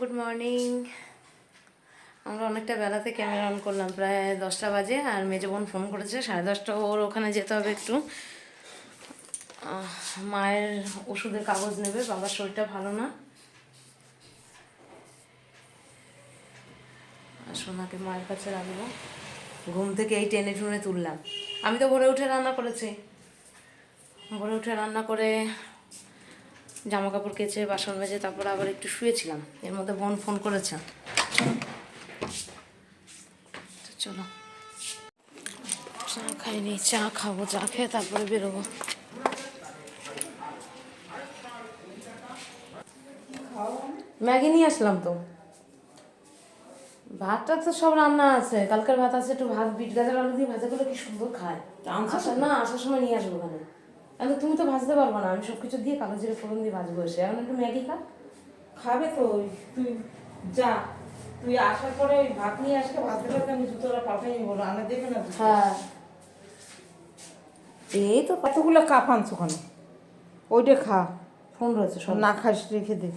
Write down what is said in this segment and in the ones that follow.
Good morning আমরা অনেকটা বেলাতে ক্যামেরা অন করলাম, প্রায় দশটা বাজে, আর মেজো বোন ফোন করেছে, সাড়ে দশটা ওর ওখানে যেতে হবে একটু। মায়ের ওষুধের কাগজ নেবে, বাবার শরীরটা ভালো না। আর সোনাকে মায়ের কাছে রাখব। ঘুম থেকে এই টেনে টুনে তুললাম। আমি তো ভোরে উঠে রান্না করেছি। ভোরে উঠে রান্না করে জামা কাপড় কেচে বাসন মেজে তারপর আবার একটু শুয়েছিলাম। এর মধ্যে বোন ফোন করেছে। চলো। চা খাইনি চা খাব চা খেয়ে তারপরে বেরোবো। ম্যাগি নিয়ে আসলাম তো। ভাতটা তো সব রান্না আছে। কালকের ভাত আছে একটু ভাত বিট গাজর আলু দিয়ে ভাজা করলে কি সুন্দর খায়। না আসার সময় নিয়ে আসব ওখানে। এখন তুমি তো ভাজতে পারব না আমি সব কিছু দিয়ে কালো জিরে ফোড়ন দিয়ে ভাজবো এসে। এখন একটু ম্যাগি খা। খাবে তো তুই যা তুই আসার পরে ওই ভাত নিয়ে আসলে ভাত দিলে আমি জুতোটা পাল্টাই নিবো রান্না দেবে না। হ্যাঁ। এই তো কতগুলো কাপ আনছো ওখানে? ওইটা খা। ফোন রয়েছে সব। না খাস রেখে দে।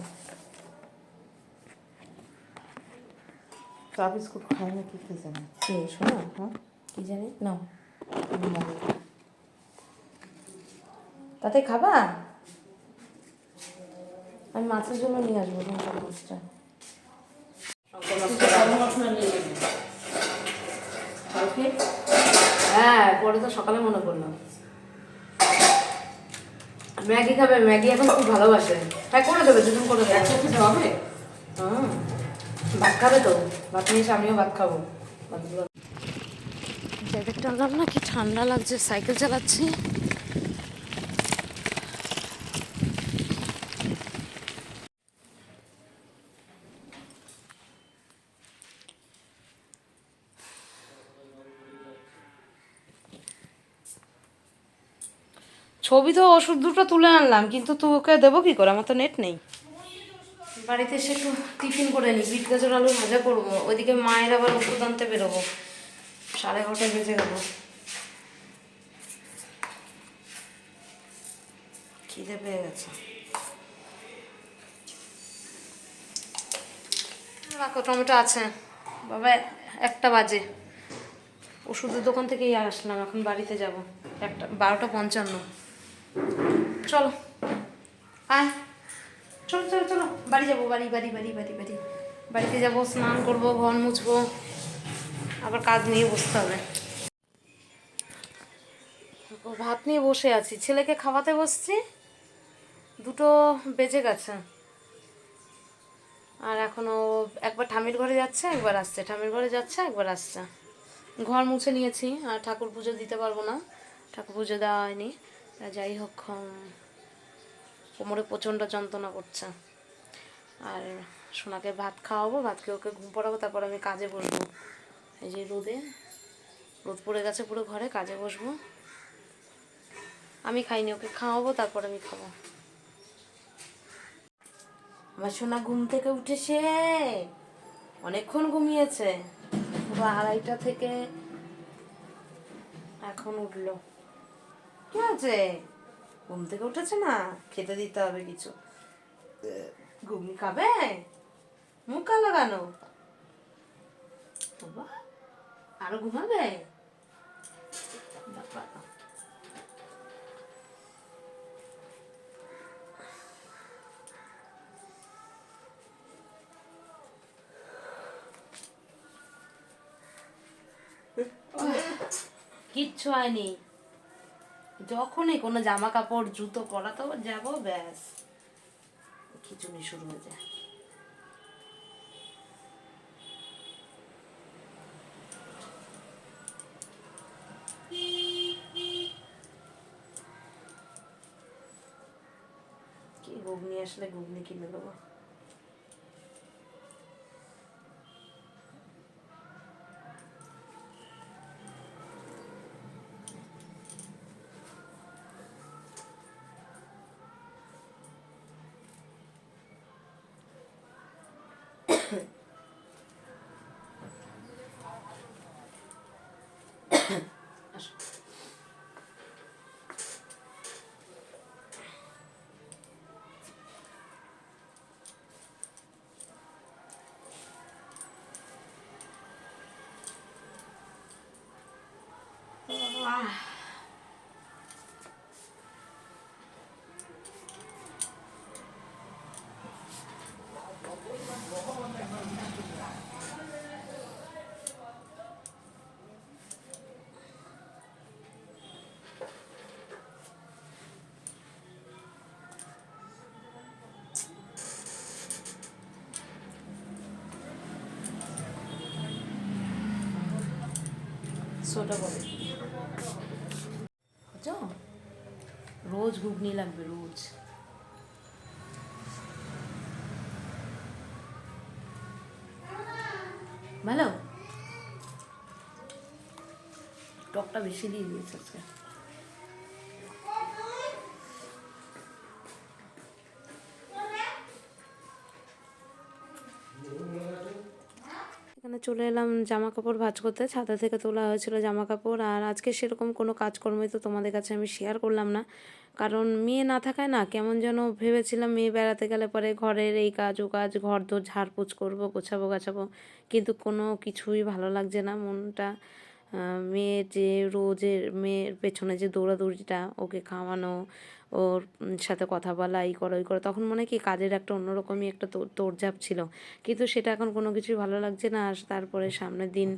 চা বিস্কুট খাই না কি কে জানে? কে শোনো। হ্যাঁ? কি জানি? নাও। তাতে খাবা? আমি মাছের জন্য নিয়ে আসব শঙ্কর মাছটা হ্যাঁ পরে তো সকালে মনে করলাম ম্যাগি খাবে ম্যাগি এখন খুব ভালোবাসে। হ্যাঁ করে দেবে দুজন করে দেবে। একসাথে হবে? হুম ভাত খাবে তো। ভাত নিয়ে এসে আমিও ভাত খাব। ভাতগুলো জ্যাকেটটা আনলাম না কি ঠান্ডা লাগছে সাইকেল চালাচ্ছি। ছবি তো ওষুধ দুটো তুলে আনলাম কিন্তু তোকে দেবো কি করে? আমার তো নেট নেই। বাড়িতে এসে একটু টিফিন করে নিই বিট গাজর আলু ভাজা করব। ওইদিকে মায়ের আবার ওষুধ আনতে বেরোবো। সাড়ে এগারোটায় বেজে গেল। খিদে পেয়ে গেছে। রাখো টমেটো আছে। বাবা একটা বাজে। ওষুধের দোকান থেকেই আসলাম এখন বাড়িতে যাব। একটা বারোটা পঞ্চান্ন। চলো। আয়। চলো চলো চলো। বাড়ি যাব, বাড়ি বাড়ি বাড়ি বাড়ি বাড়ি। বাড়িতে যাব, স্নান করব, ঘর মুছবো। আবার কাজ নিয়ে বসতে হবে। ভাত নিয়ে বসে আছি। ছেলেকে খাওয়াতে বসছি। দুটো বেজে গেছে। আর এখনও একবার ঠামির ঘরে যাচ্ছে, একবার আসছে। ঠামির ঘরে যাচ্ছে, একবার আসছে। ঘর মুছে নিয়েছি। আর ঠাকুর পুজো দিতে পারব না। ঠাকুর পুজো দেওয়া হয়নি। যাই হোক কোমরে প্রচণ্ড যন্ত্রণা করছে। আর সোনাকে ভাত খাওয়াবো ভাত খেয়ে ওকে ঘুম পড়াবো, তারপর আমি কাজে বসবো। এই যে রোদে, রোদ পড়ে গেছে পুরো ঘরে, কাজে বসবো। আমি খাইনি, ওকে খাওয়াবো, তারপর আমি খাব। আমার সোনা ঘুম থেকে উঠেছে। অনেকক্ষণ ঘুমিয়েছে। পুরো আড়াইটা থেকে এখন উঠল। আছে ঘুম থেকে উঠেছে না, খেতে দিতে হবে কিছু। ঘুগনি খাবে? মুখ কালো কেন? আরও ঘুমাবে? কিচ্ছু হয়নি। যখনই কোনো জামা কাপড় জুতো পরাতে যাব, ব্যাস। খিচুড়ি শুরু হয়ে যায়। কি ঘুগনি আসলে ঘুগনি কিনে দেবো? সোটা বলে রোজ ঘুগনি লাগবে রোজ। ভালো? টকটা বেশি দিয়ে দিয়েছে আজকে। এখানে চলে এলাম জামা কাপড় ভাঁজ করতে। ছাদা থেকে তোলা হয়েছিল জামা কাপড় আর আজকে সেরকম কোনো কাজকর্মই তো তোমাদের কাছে আমি শেয়ার করলাম না। কারণ মেয়ে না থাকায় না, কেমন যেন ভেবেছিলাম মেয়ে বেড়াতে গেলে পরে ঘরের এই কাজ ও কাজ ঘর দোর ঝাড়পোছ করব, গোছাবো, গাছাবো। কিন্তু কোনো কিছুই ভালো লাগছে না, মনটা মেয়ের যে রোজের মেয়ের পেছনে যে দৌড়াদৌড়িটা, ওকে খাওয়ানো, ওর সাথে কথা বলা এই করো এই করো, তখন মনে কি কাজের একটা অন্যরকমই একটা তোড়ঝাপ ছিল। কিন্তু সেটা এখন কোনো কিছুই ভালো লাগছে না। আর তারপরে সামনের দিন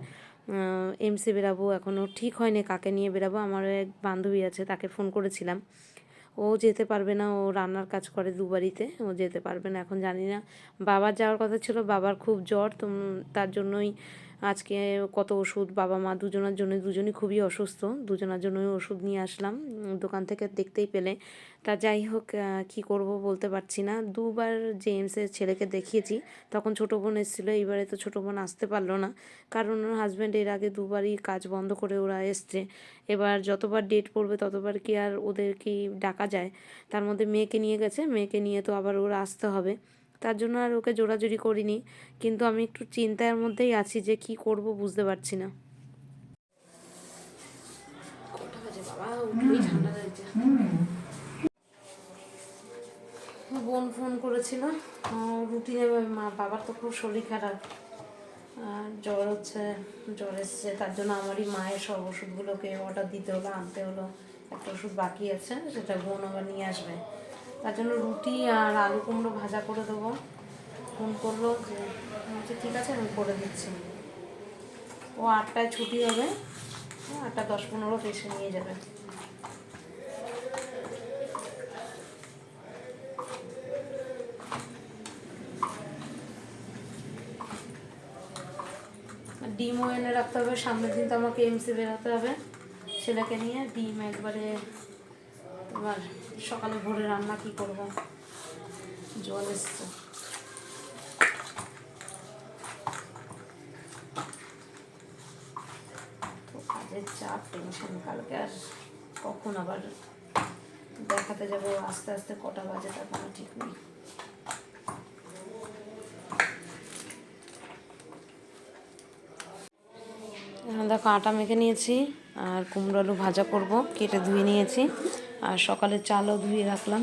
এমসি বেরাবো এখনও ঠিক হয়নি কাকে নিয়ে বেরাবো, আমার এক বান্ধবী আছে, তাকে ফোন করেছিলাম। ও যেতে পারবে না, ও রান্নার কাজ করে দুবারিতে ও যেতে পারবে না, এখন জানি না। বাবার যাওয়ার কথা ছিল, বাবার খুব জ্বর তার জন্যই আজকে কত ওষুধ বাবা মা দুজনের জন্য, দুজনই খুবই অসুস্থ, দুজনের জন্যই ওষুধ নিয়ে আসলাম দোকান থেকে দেখতেই পেলে। তা যাই হোক কী করব বলতে পারছি না। দুবার জেমসের ছেলেকে দেখিয়েছি, তখন ছোটো বোন এসেছিল, এইবারে তো ছোটো বোন আসতে পারল না। কারণ ওর হাজব্যান্ড এর আগে দুবারই কাজ বন্ধ করে ওরা এসছে। এবার যতবার ডেট পড়বে, ততবার কি আর ওদের কি ডাকা যায়? তার মধ্যে মেয়েকে নিয়ে গেছে, মেয়েকে নিয়ে তো আবার ওরা আসতে হবে। তার জন্য আর ওকে জোরাজুরি করিনি। কিন্তু আমি একটু চিন্তার মধ্যেই আছি যে কি করব বুঝতে পারছি না। বোন ফোন করেছিল। রুটি নেবে মা বাবার তো খুব শরীর খারাপ। আর জ্বর হচ্ছে জ্বর এসছে তার জন্য আমারই মায়ের সব ওষুধগুলোকে অর্ডার দিতে হলো আনতে হলো। একটা ওষুধ বাকি আছে সেটা বোন আবার নিয়ে আসবে। তার জন্য রুটি আর আলু কুমড়ো ভাজা করে দেবো। ফোন করল যে ঠিক আছে, আমি করে দিচ্ছি। ও আটটায় ছুটি হবে, আটটা দশ পনেরো এসে নিয়ে যাবে। ডিমও এনে রাখতে হবে, সামনের দিন তো আমাকে এমসি বেরোতে হবে। ছেলেকে নিয়ে ডিম একবারে এবার সকালে ভোরে রান্না কি করব? জল এসছে। কাজের চাপ টেনশন কালকে আর কখন আবার দেখাতে যাব? আস্তে আস্তে কটা বাজে তার কোনো ঠিক নেই। দেখো আটা মেখে নিয়েছি আর কুমড়ো আলু ভাজা করব, কেটে ধুয়ে নিয়েছি। আর সকালে চালও ধুয়ে রাখলাম।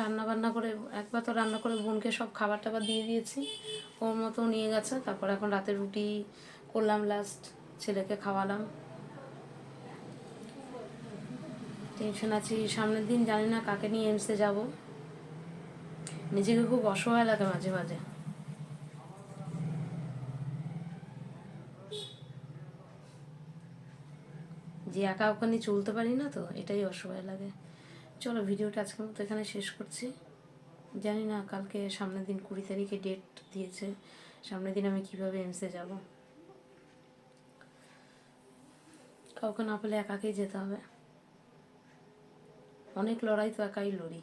রান্না বান্না করে একবার তো রান্না করে বোনকে সব খাবার টাবার দিয়ে দিয়েছি। ওর মতো নিয়ে গেছে, তারপর এখন রাতে রুটি করলাম লাস্ট ছেলেকে খাওয়ালাম। টেনশন আছি, সামনের দিন জানি না কাকে নিয়ে এমসে যাব। নিজেকে খুব অসহায় লাগে মাঝে মাঝে। যে একা ওখানে চলতে পারি না তো, এটাই অসহায় লাগে। চলো, ভিডিওটা আজকের মতো এখানে শেষ করছি। জানি না, কালকে সামনের দিন কুড়ি তারিখে ডেট দিয়েছে। সামনের দিন আমি কীভাবে এমসে যাব। কাউকে না পেলে একাকেই যেতে হবে। অনেক লড়াই তো একাই লড়ি।